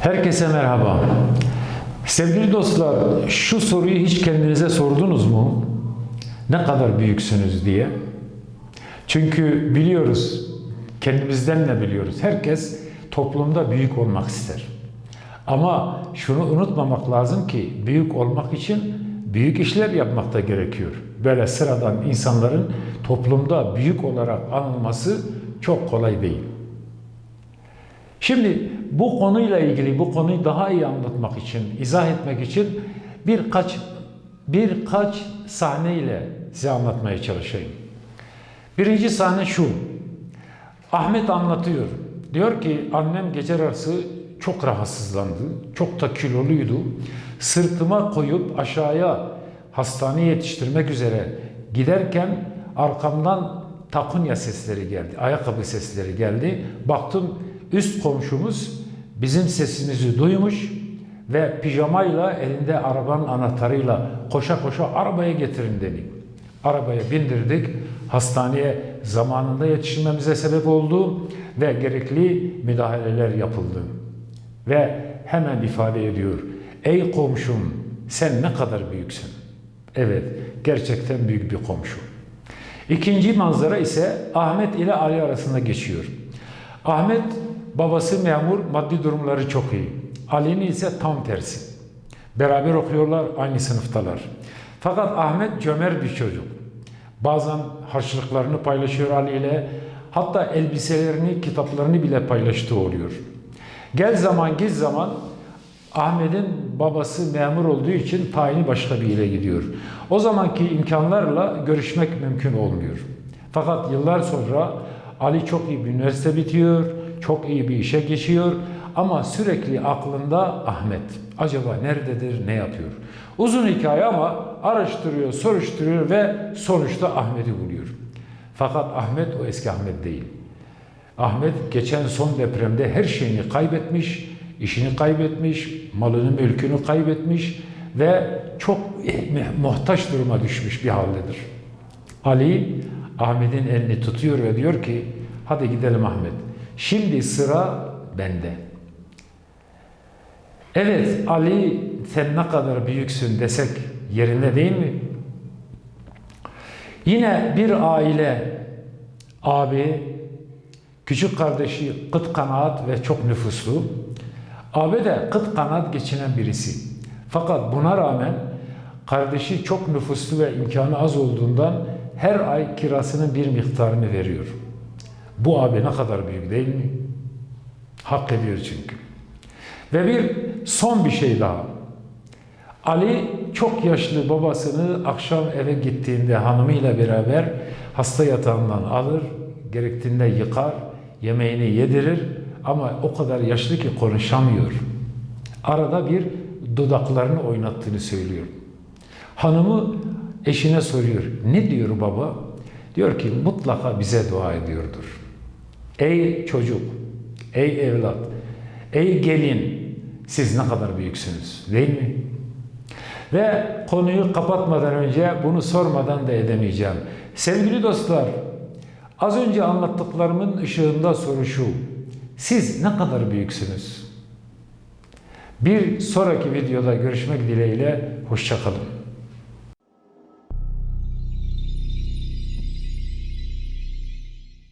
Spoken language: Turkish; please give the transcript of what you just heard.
Herkese merhaba. Sevgili dostlar, şu soruyu hiç kendinize sordunuz mu? Ne kadar büyüksünüz diye. Çünkü biliyoruz, kendimizden de biliyoruz. Herkes toplumda büyük olmak ister. Ama şunu unutmamak lazım ki büyük olmak için büyük işler yapmak da gerekiyor. Böyle sıradan insanların toplumda büyük olarak anılması çok kolay değil. Şimdi bu konuyla ilgili bu konuyu daha iyi anlatmak için, izah etmek için birkaç birkaç sahneyle size anlatmaya çalışayım. Birinci sahne şu. Ahmet anlatıyor. Diyor ki annem gece yarısı çok rahatsızlandı. Çok da kiloluydu. Sırtıma koyup aşağıya hastaneye yetiştirmek üzere giderken arkamdan takunya sesleri geldi. Ayakkabı sesleri geldi. Baktım üst komşumuz bizim sesimizi duymuş ve pijamayla elinde arabanın anahtarıyla koşa koşa arabaya getirin dedi. Arabaya bindirdik. Hastaneye zamanında yetiştirmemize sebep oldu ve gerekli müdahaleler yapıldı. Ve hemen ifade ediyor. Ey komşum sen ne kadar büyüksün. Evet gerçekten büyük bir komşu. İkinci manzara ise Ahmet ile Ali arasında geçiyor. Ahmet babası memur, maddi durumları çok iyi. Ali'nin ise tam tersi. Beraber okuyorlar, aynı sınıftalar. Fakat Ahmet cömert bir çocuk. Bazen harçlıklarını paylaşıyor Ali ile. Hatta elbiselerini, kitaplarını bile paylaştığı oluyor. Gel zaman giz zaman Ahmet'in babası memur olduğu için tayini başka bir ile gidiyor. O zamanki imkanlarla görüşmek mümkün olmuyor. Fakat yıllar sonra Ali çok iyi bir üniversite bitiyor, çok iyi bir işe geçiyor ama sürekli aklında Ahmet. Acaba nerededir, ne yapıyor? Uzun hikaye ama araştırıyor, soruşturuyor ve sonuçta Ahmet'i buluyor. Fakat Ahmet o eski Ahmet değil. Ahmet geçen son depremde her şeyini kaybetmiş, işini kaybetmiş, malını, mülkünü kaybetmiş ve çok muhtaç duruma düşmüş bir haldedir. Ali Ahmet'in elini tutuyor ve diyor ki hadi gidelim Ahmet. Şimdi sıra bende. Evet Ali sen ne kadar büyüksün desek yerinde değil mi? Yine bir aile abi, küçük kardeşi kıt kanaat ve çok nüfuslu. Abi de kıt kanaat geçinen birisi. Fakat buna rağmen kardeşi çok nüfuslu ve imkanı az olduğundan her ay kirasının bir miktarını veriyor. Bu abi ne kadar büyük değil mi? Hak ediyor çünkü. Ve bir son bir şey daha. Ali çok yaşlı babasını akşam eve gittiğinde hanımıyla beraber hasta yatağından alır, gerektiğinde yıkar, yemeğini yedirir ama o kadar yaşlı ki konuşamıyor. Arada bir dudaklarını oynattığını söylüyor. Hanımı eşine soruyor. Ne diyor baba? Diyor ki mutlaka bize dua ediyordur. Ey çocuk, ey evlat, ey gelin siz ne kadar büyüksünüz değil mi? Ve konuyu kapatmadan önce bunu sormadan da edemeyeceğim. Sevgili dostlar, az önce anlattıklarımın ışığında soru şu. Siz ne kadar büyüksünüz? Bir sonraki videoda görüşmek dileğiyle hoşçakalın.